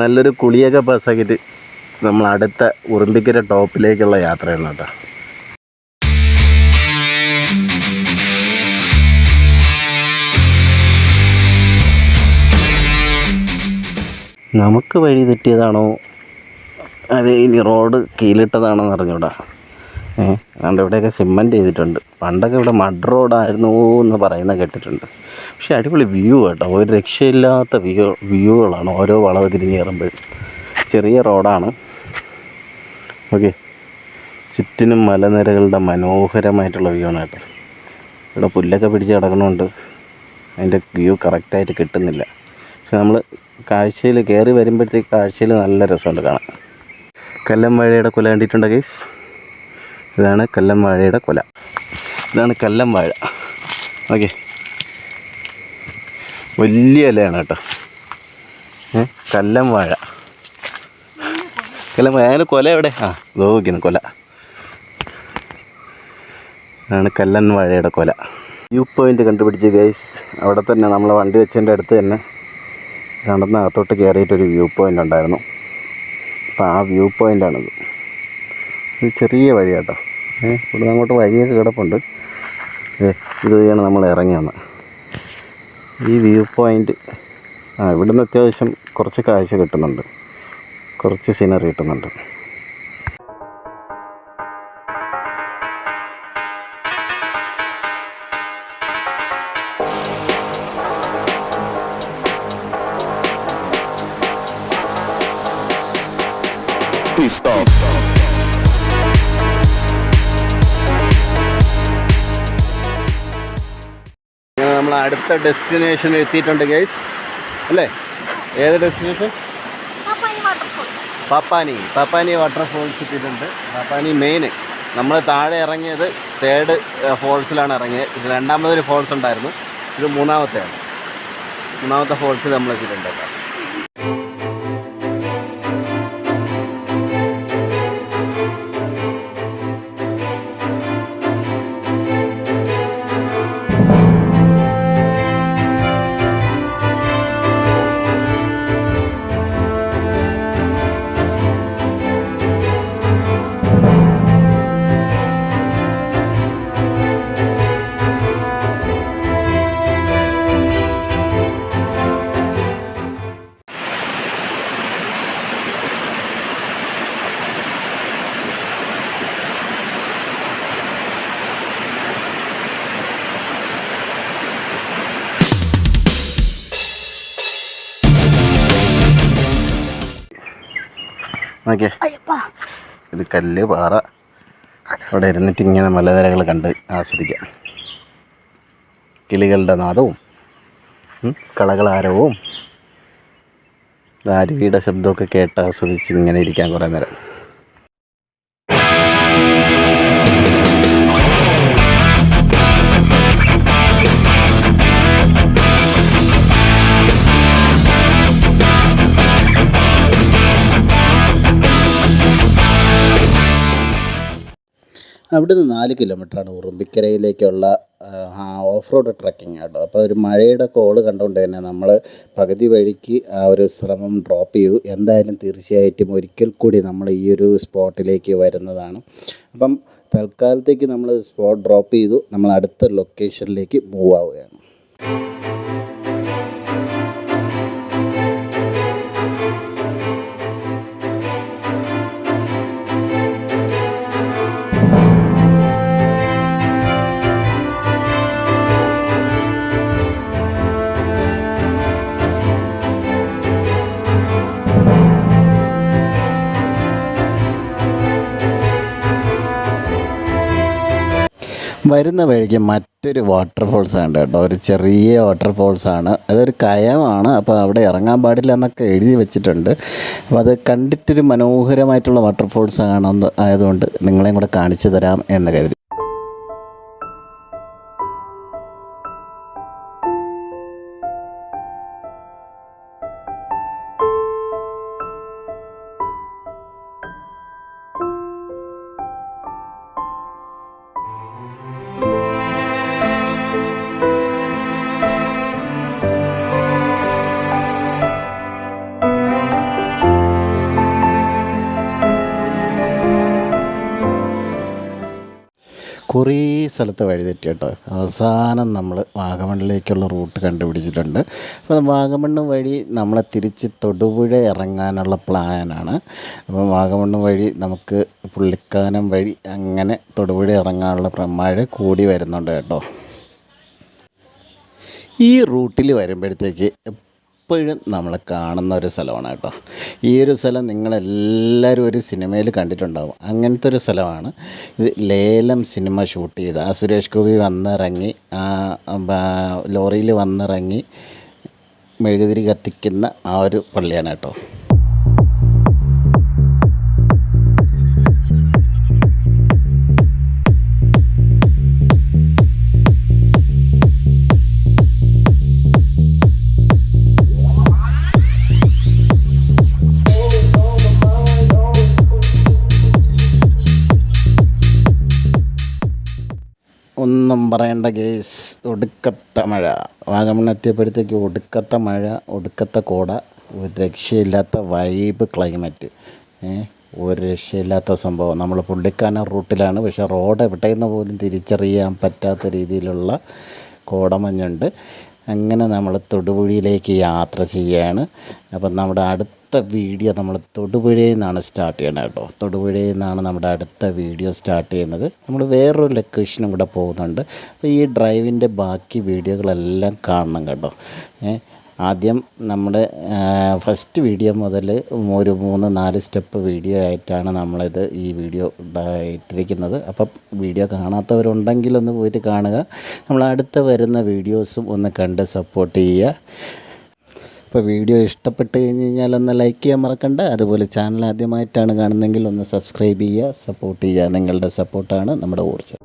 നല്ലൊരു കുളിയൊക്കെ പാസ്സാക്കിയിട്ട് നമ്മൾ അടുത്ത ഉറുമ്പിക്കര ടോപ്പിലേക്കുള്ള യാത്രയാണ് കേട്ടോ. നമുക്ക് വഴി തെറ്റിയതാണോ? അത് ഇനി റോഡ് കീലിട്ടതാണോ എന്ന് അറിഞ്ഞൂടാ. അതുകൊണ്ട് ഇവിടെയൊക്കെ സിമെന്റ് ചെയ്തിട്ടുണ്ട്. പണ്ടൊക്കെ ഇവിടെ മഡ് റോഡായിരുന്നു എന്ന് പറയുന്ന കേട്ടിട്ടുണ്ട്. പക്ഷേ അടിപൊളി വ്യൂ കേട്ടോ. ഒരു രക്ഷയില്ലാത്ത വ്യൂ വ്യൂകളാണ് ഓരോ വളവ് തിരിഞ്ഞ് കയറുമ്പോഴും. ചെറിയ റോഡാണ് ഓക്കെ ചുറ്റിനും മലനിരകളുടെ മനോഹരമായിട്ടുള്ള വ്യൂ ആണ് കേട്ടോ. ഇവിടെ പുല്ലൊക്കെ പിടിച്ച് കിടക്കണമുണ്ട് അതിന്റെ വ്യൂ കറക്റ്റായിട്ട് കിട്ടുന്നില്ല. പക്ഷെ നമ്മൾ കാഴ്ചയിൽ കയറി വരുമ്പോഴത്തേക്ക് കാഴ്ചയിൽ നല്ല രസമുണ്ട് കാണാൻ. കല്ലം വഴിയുടെ കുല കണ്ടിട്ടുണ്ടോ ഗൈസ് ഇതാണ് കല്ലം വാഴയുടെ കൊല. ഇതാണ് കല്ലം വാഴ ഓക്കെ. വലിയ ഇലയാണ് കേട്ടോ. ഏ കല്ലം വാഴ കല്ലം വാഴ കൊല എവിടെ? ആ നോക്കുന്നു കൊല. ഇതാണ് കല്ലൻ വാഴയുടെ കൊല. വ്യൂ പോയിന്റ് കണ്ടുപിടിച്ച് ഗൈസ്. അവിടെ തന്നെ നമ്മൾ വണ്ടി വെച്ചതിന്റെ അടുത്ത് തന്നെ നടന്ന് അകത്തോട്ട് കയറിയിട്ടൊരു വ്യൂ പോയിന്റ് ഉണ്ടായിരുന്നു. അപ്പോൾ ആ വ്യൂ പോയിന്റാണിത് ചെറിയ വഴി കേട്ടോ ഇവിടെ അങ്ങോട്ട് വഴിയൊക്കെ കിടപ്പുണ്ട്. ഇത് വഴിയാണ് നമ്മൾ ഇറങ്ങി വന്നത്. ഈ വ്യൂ പോയിന്റ് ആ ഇവിടുന്ന് അത്യാവശ്യം കുറച്ച് കാഴ്ച കിട്ടുന്നുണ്ട്. കുറച്ച് സീനറി കിട്ടുന്നുണ്ട്. ഇങ്ങനെ നമ്മൾ അടുത്ത ഡെസ്റ്റിനേഷൻ എത്തിയിട്ടുണ്ട് ഗൈസ് അല്ലേ? ഏത് ഡെസ്റ്റിനേഷൻ പാപ്പാനി പാപ്പാനി. വാട്ടർഫോൾസ് എത്തിയിട്ടുണ്ട്. പാപ്പാനി മെയിൻ നമ്മൾ താഴെ ഇറങ്ങിയത് തേർഡ് ഫോൾസിലാണ് ഇറങ്ങിയത്. ഇത് രണ്ടാമതൊരു ഫോൾസ് ഉണ്ടായിരുന്നു. ഇത് മൂന്നാമത്തെയാണ്. മൂന്നാമത്തെ ഫോൾസിൽ നമ്മൾ എത്തിയിട്ടുണ്ട് നോക്കിയേ. ഇത് കല്ല് പാറ. അവിടെ ഇരുന്നിട്ട് ഇങ്ങനെ മലനിരകൾ കണ്ട് ആസ്വദിക്കാം. കിളികളുടെ നാദവും കളകളാരവും. ദാരുവിയുടെ ശബ്ദമൊക്കെ കേട്ട് ആസ്വദിച്ച് ഇങ്ങനെ ഇരിക്കാൻ കുറേ നേരം. അവിടുന്ന് നാല് കിലോമീറ്ററാണ് ഉറുമ്പിക്കരയിലേക്കുള്ള ഓഫ് റോഡ് ട്രക്കിംഗ് കേട്ടോ. അപ്പോൾ ഒരു മഴയുടെ കോൾ കണ്ടുകൊണ്ട് തന്നെ നമ്മൾ പകുതി വഴിക്ക് ആ ഒരു ശ്രമം ഡ്രോപ്പ് ചെയ്തു. എന്തായാലും തീർച്ചയായിട്ടും ഒരിക്കൽ കൂടി നമ്മൾ ഈ ഒരു സ്പോട്ടിലേക്ക് വരുന്നതാണ്. അപ്പം തൽക്കാലത്തേക്ക് നമ്മൾ സ്പോട്ട് ഡ്രോപ്പ് ചെയ്തു. നമ്മൾ അടുത്ത ലൊക്കേഷനിലേക്ക് മൂവ് ആവുകയാണ്. വരുന്ന വഴിക്ക് മറ്റൊരു വാട്ടർഫോൾസ് ഉണ്ട് കേട്ടോ. ഒരു ചെറിയ വാട്ടർഫോൾസ് ആണ്. അതൊരു കയമാണ്. അപ്പോൾ അവിടെ ഇറങ്ങാൻ പാടില്ല എന്നൊക്കെ എഴുതി വെച്ചിട്ടുണ്ട്. അപ്പോൾ അത് കണ്ടിട്ടൊരു മനോഹരമായിട്ടുള്ള വാട്ടർഫോൾസ് ആണെന്ന് ആയതുകൊണ്ട് നിങ്ങളെയും കൂടെ കാണിച്ചു തരാം എന്ന് കരുതി. കുറേ സ്ഥലത്ത് വഴിതെറ്റി കേട്ടോ അവസാനം നമ്മൾ വാഗമണ്ണിലേക്കുള്ള റൂട്ട് കണ്ടുപിടിച്ചിട്ടുണ്ട്. അപ്പോൾ വാഗമണ്ണ് വഴി നമ്മളെ തിരിച്ച് തൊടുപുഴ ഇറങ്ങാനുള്ള പ്ലാനാണ്. അപ്പം വാഗമണ്ണ് വഴി നമുക്ക് പുള്ളിക്കാനം വഴി അങ്ങനെ തൊടുപുഴ ഇറങ്ങാനുള്ള പ്രമാഴ കൂടി വരുന്നുണ്ട് കേട്ടോ. ഈ റൂട്ടിൽ വരുമ്പോഴത്തേക്ക് എപ്പോഴും നമ്മൾ കാണുന്ന ഒരു സ്ഥലമാണ് കേട്ടോ. ഈ ഒരു സ്ഥലം നിങ്ങളെല്ലാവരും ഒരു സിനിമയിൽ കണ്ടിട്ടുണ്ടാവും. അങ്ങനത്തെ ഒരു സ്ഥലമാണ്. ഇത് ലേലം സിനിമ ഷൂട്ട് ചെയ്ത്. ആ സുരേഷ് ഗോപി വന്നിറങ്ങി ആ ലോറിയിൽ വന്നിറങ്ങി മെഴുകുതിരി കത്തിക്കുന്ന ആ ഒരു പള്ളിയാണ് കേട്ടോ. ഒന്നും പറയേണ്ട കേസ് ഒടുക്കത്ത മഴ. വാഗമൺ എത്തിയപ്പോഴത്തേക്ക് ഒടുക്കത്ത മഴ ഒടുക്കത്ത കോട ഒരു രക്ഷയില്ലാത്ത വൈബ് ക്ലൈമറ്റ് ഒരു രക്ഷയില്ലാത്ത സംഭവം. നമ്മൾ പുള്ളിക്കാന റൂട്ടിലാണ്. പക്ഷേ റോഡ് എവിടെയെന്ന് പോലും തിരിച്ചറിയാൻ പറ്റാത്ത രീതിയിലുള്ള കോടമഞ്ഞുണ്ട് അങ്ങനെ നമ്മൾ തൊടുപുഴയിലേക്ക് യാത്ര ചെയ്യുകയാണ് അപ്പം നമ്മുടെ അടുത്ത വീഡിയോ നമ്മൾ തൊടുപുഴയിൽ നിന്നാണ് സ്റ്റാർട്ട് ചെയ്യണത് കേട്ടോ. തൊടുപുഴയിൽ നിന്നാണ് നമ്മുടെ അടുത്ത വീഡിയോ സ്റ്റാർട്ട് ചെയ്യുന്നത്. നമ്മൾ വേറൊരു ലൊക്കേഷനും കൂടെ പോകുന്നുണ്ട്. അപ്പോൾ ഈ ഡ്രൈവിന്റെ ബാക്കി വീഡിയോകളെല്ലാം കാണണം കേട്ടോ. ആദ്യം നമ്മുടെ ഫസ്റ്റ് വീഡിയോ മുതൽ ഒരു മൂന്ന് നാല് സ്റ്റെപ്പ് വീഡിയോ ആയിട്ടാണ് നമ്മളിത് ഈ വീഡിയോ ഇട്ടിരിക്കുന്നത്. അപ്പം വീഡിയോ കാണാത്തവരുണ്ടെങ്കിൽ ഒന്ന് പോയിട്ട് കാണുക. നമ്മൾ അടുത്ത വരുന്ന വീഡിയോസും ഒന്ന് കണ്ട് സപ്പോർട്ട് ചെയ്യുക. അപ്പോൾ വീഡിയോ ഇഷ്ടപ്പെട്ട് കഴിഞ്ഞ് കഴിഞ്ഞാൽ ഒന്ന് ലൈക്ക് ചെയ്യാൻ മറക്കണ്ട. അതുപോലെ ചാനൽ ആദ്യമായിട്ടാണ് കാണുന്നതെങ്കിൽ ഒന്ന് സബ്സ്ക്രൈബ് ചെയ്യുക സപ്പോർട്ട് ചെയ്യുക. നിങ്ങളുടെ സപ്പോർട്ടാണ് നമ്മുടെ ഊർജം.